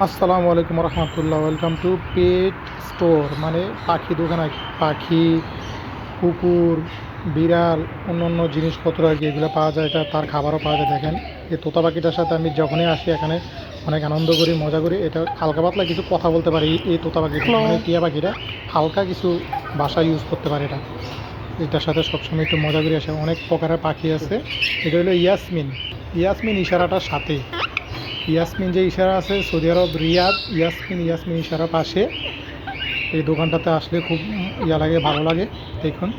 আসসালামু আলাইকুম রহমতুল্লাহ ওয়েলকাম টু পেট স্টোর। মানে পাখি দোকান আর কি। পাখি কুকুর বিড়াল অন্য অন্য জিনিসপত্র আর কি এগুলো পাওয়া যায়। এটা তার খাবারও পাওয়া যায় দেখেন। এই তোতা পাখিটার সাথে আমি যখনই আসি এখানে অনেক আনন্দ করি মজা করি। এটা হালকা পাতলা কিছু কথা বলতে পারি এই- এই তোতা পাখিটা। মানে টিয়া পাখিটা হালকা কিছু ভাষা ইউজ করতে পারে এটা। এটার সাথে সবসময় একটু মজা করে আসে। অনেক প্রকারের পাখি আছে। এটা হলো ইয়াসমিন। ইয়াসমিন ইশারাটার সাথে। ইয়াসমিন যে ইশারা আছে, Saudi Arab, Riyadh, Yasmin Yasmin ইশারা পাশে। এই দোকানটাতে আসলে খুব ইয়া লাগে, ভালো লাগে, দেখুন।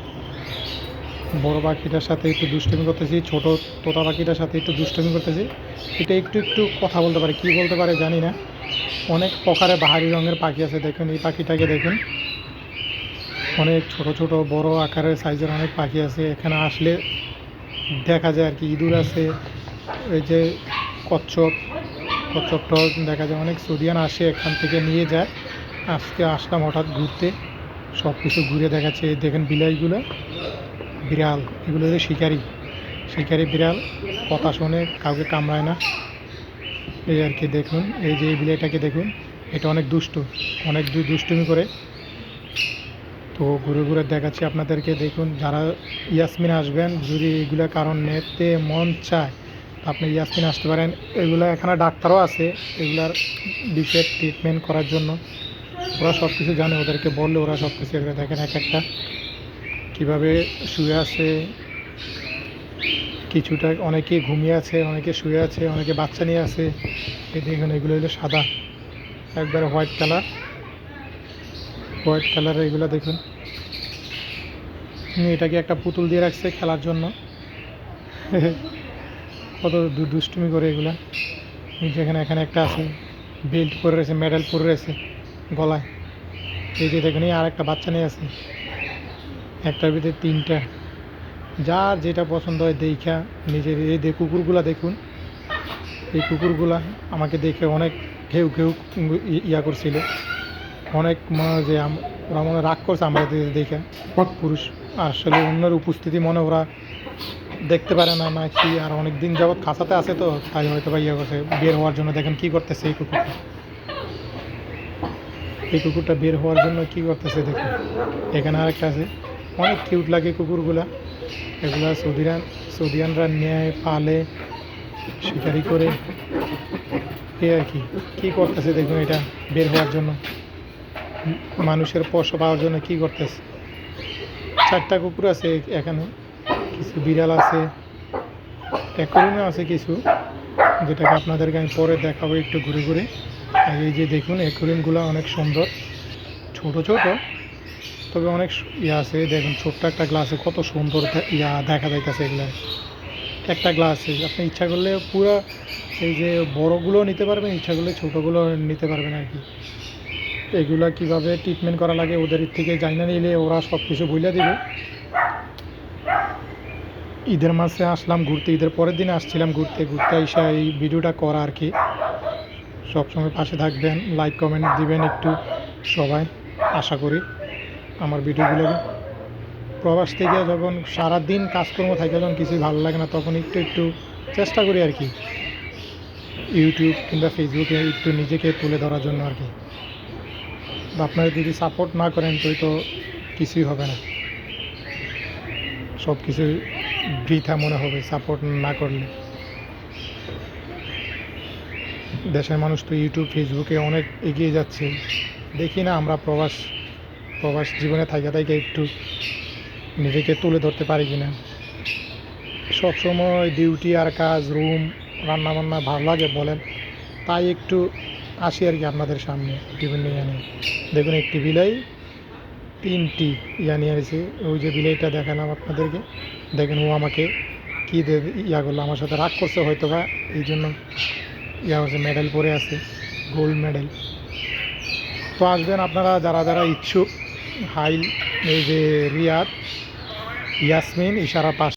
বড় পাখিটার সাথে একটু দুষ্টুমি করতেছি, ছোট তোতা পাখিটার সাথে একটু দুষ্টুমি করতেছি। এটা একটু একটু কথা বলতে পারে, কি বলতে পারে জানি না। অনেক প্রকারে বাহারি রঙের পাখি আছে, দেখুন এই পাখিটাকে, দেখুন। অনেক ছোট ছোট, বড় আকারের সাইজের অনেক পাখি আছে, এখানে আসলে দেখা যায় আর কি, ইঁদুর আছে, এই যে কচ্ছপ কচ্ছপটাও দেখা যায়, অনেক সুদিয়ান আসে এখান থেকে নিয়ে যায়। আজকে আসলাম হঠাৎ ঘুরতে সব কিছু ঘুরে দেখাচ্ছে দেখেন বিলাইগুলো। বিড়াল, এগুলো হচ্ছে শিকারি শিকারি বিড়াল, কথা শোনে কাউকে কামড়ায় না। এই আর কি দেখুন, এই যে এই বিলাইটাকে দেখুন, এটা অনেক দুষ্টু, অনেক দুষ্টুমি করে। তো ঘুরে ঘুরে দেখাচ্ছি আপনাদেরকে, দেখুন, যারা ইয়াসমিন আসবেন, যদি এগুলো কারণ নেতে মন চায় আপনি ইয়াসমিন আসতে পারেন। এগুলো এখানে ডাক্তারও আছে, এগুলার বিষয়ে ট্রিটমেন্ট করার জন্য। ওরা সব কিছু জানে, ওদেরকে বললে ওরা সব কিছু এগুলো দেখেন এক একটা। কীভাবে শুয়ে আছে, কিছুটা অনেকে ঘুমিয়ে আছে, অনেকে শুয়ে আছে, অনেকে বাচ্চা নিয়ে আছে। এই দেখুন, এগুলো হলো সাদা। একবারে হোয়াইট কালার। হোয়াইট কালারের এগুলো দেখুন। এটাকে একটা পুতুল দিয়ে রাখছে খেলার জন্য। কত দুষ্টুমি করে এগুলা। যেখানে এখানে একটা আছে বেল্ট পরে রয়েছে মেডেল পরে রয়েছে গলায়। এই যে দেখুন আর একটা বাচ্চা নিয়ে আছে। একটার ভিতরে তিনটা। যার যেটা পছন্দ হয় দেখা নিজের। এই যে কুকুরগুলা দেখুন, এই কুকুরগুলা আমাকে দেখে অনেক ঘেউ ঘেউ ইয়া করছিল। অনেক মনে যে ওরা মনে রাগ করছে আমাদের দেখে পুরুষ। আসলে অন্যের উপস্থিতি মনে ওরা দেখতে পারে না না কি, আর অনেক দিন যাবৎ খাঁচাতে আছে তো, তাই হয়তো বা ইয়ে করছে, বের হওয়ার জন্য দেখেন কি করতেছে এই কুকুরটা। এই কুকুরটা বের হওয়ার জন্য কি করতেছে দেখুন। এখানে আরেকটা আছে, অনেক কিউট লাগে কুকুরগুলা। এগুলা সৌদিরান, সৌদিয়ানরা নেয়, পালে, শিকারি করে। এই আর কি, কী করতেছে দেখুন এটা, বের হওয়ার জন্য। মানুষের পোষ পাওয়ার জন্য কি করতেছে? চারটা কুকুর আছে এখানে। কিছু বিড়াল আছে অ্যাকোরিয়ামে আছে কিছু, যেটাকে আপনাদেরকে আমি পরে দেখাবো একটু ঘুরে ঘুরে। আর এই যে দেখুন, অ্যাকোরিয়ামগুলো অনেক সুন্দর। ছোট ছোট, তবে অনেক ইয়ে আছে। দেখুন, ছোট্ট একটা গ্লাসে কত সুন্দর ইয়া দেখা যাইতেছে এগুলো। একটা গ্লাসে, আপনি ইচ্ছা করলে পুরো এই যে বড়গুলো নিতে পারবেন, ইচ্ছা করলে ছোটোগুলো নিতে পারবেন আর কি। এগুলা কীভাবে ট্রিটমেন্ট করা লাগে, ওদের থেকে জানা নিলে ওরা সব কিছু বইলে দিবে। ঈদের মাসে আসলাম ঘুরতে, ঈদের পরের দিন আসছিলাম ঘুরতে ঘুরতে এসে এই ভিডিওটা করা আর কি। সবসময় পাশে থাকবেন লাইক কমেন্ট দিবেন একটু সবাই, আশা করি আমার ভিডিওগুলোকে প্রবাস থেকে যখন সারাদিন কাজকর্ম থাকে, যখন কিছুই ভালো লাগে না, তখন একটু একটু চেষ্টা করি আর কি। ইউটিউব কিংবা ফেসবুকে একটু নিজেকে তুলে ধরার জন্য আর কি। আপনারা যদি সাপোর্ট না করেন, তো কিছুই হবে না। সব কিছু বৃথা মনে হবে সাপোর্ট না করলে। দেশের মানুষ তো ইউটিউব ফেসবুকে অনেক এগিয়ে যাচ্ছে। দেখি না আমরা প্রবাস প্রবাস জীবনে থাকা থেকে একটু নিজেকে তুলে ধরতে পারি কিনা। সবসময় ডিউটি আর কাজ রুম রান্না বান্না ভালো লাগে বলেন, তাই একটু আসি আর কি আপনাদের সামনে ইয়া নিয়ে দেখুন একটি বিলাই তিনটি ইয়া নিয়ে ওই যে বিলাইটা দেখালাম আপনাদেরকে। দেখেন ও আমাকে কী ইয়া করল, আমার সাথে রাগ করছে হয়তো বা এই জন্য ইয়া হচ্ছে মেডেল পরে আছে গোল্ড মেডেল তো আসবেন আপনারা, যারা যারা ইচ্ছুক, হাইল এই যে রিয়াদ, ইয়াসমিন, ইশারা পাশ